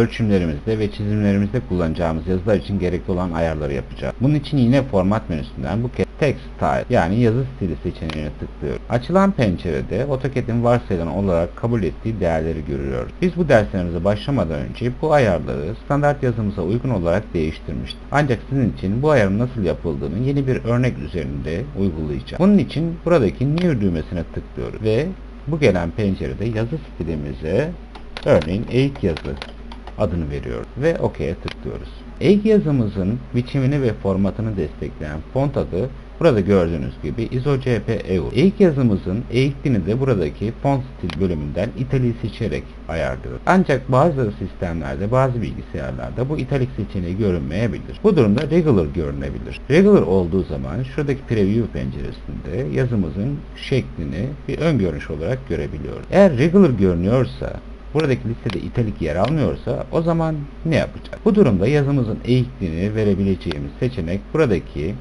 Ölçümlerimizde ve çizimlerimizde kullanacağımız yazılar için gerekli olan ayarları yapacağız. Bunun için yine format menüsünden bu kez Text Style yani yazı stili seçeneğine tıklıyoruz. Açılan pencerede AutoCAD'in varsayılan olarak kabul ettiği değerleri görüyoruz. Biz bu derslerimize başlamadan önce bu ayarları standart yazımıza uygun olarak değiştirmiştik. Ancak sizin için bu ayarın nasıl yapıldığını yeni bir örnek üzerinde uygulayacağım. Bunun için buradaki New düğmesine tıklıyoruz ve bu gelen pencerede yazı stilimize örneğin eğik yazı adını veriyoruz ve OK'ye tıklıyoruz. Eğik yazımızın biçimini ve formatını destekleyen font adı burada gördüğünüz gibi ISO-CP EU. Eğik yazımızın eğikliğini de buradaki font stil bölümünden italiği seçerek ayarlıyoruz. Ancak bazı sistemlerde, bazı bilgisayarlarda bu italik seçeneği görünmeyebilir. Bu durumda regular görünebilir. Regular olduğu zaman şuradaki preview penceresinde yazımızın şeklini bir ön görünüş olarak görebiliyoruz. Eğer regular görünüyorsa buradaki listede italik yer almıyorsa o zaman ne yapacağız? Bu durumda yazımızın eğikliğini verebileceğimiz seçenek buradaki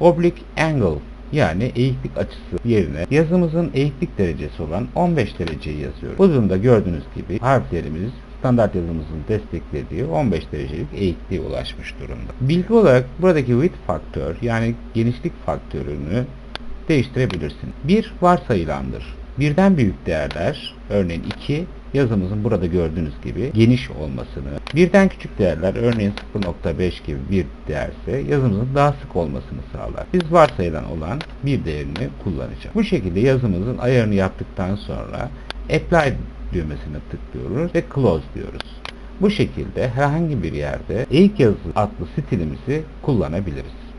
oblique angle yani eğiklik açısı yerine yazımızın eğiklik derecesi olan 15 dereceyi yazıyoruz. Bu durumda gördüğünüz gibi harflerimiz standart yazımızın desteklediği 15 derecelik eğikliğe ulaşmış durumda. Bilgi olarak buradaki width faktör yani genişlik faktörünü değiştirebilirsin. Bir varsayılandır. Birden büyük değerler, örneğin 2, yazımızın burada gördüğünüz gibi geniş olmasını, birden küçük değerler, örneğin 0.5 gibi bir değerse yazımızın daha sık olmasını sağlar. Biz varsayılan olan bir değerini kullanacağız. Bu şekilde yazımızın ayarını yaptıktan sonra Apply düğmesine tıklıyoruz ve Close diyoruz. Bu şekilde herhangi bir yerde eğik yazı adlı stilimizi kullanabiliriz.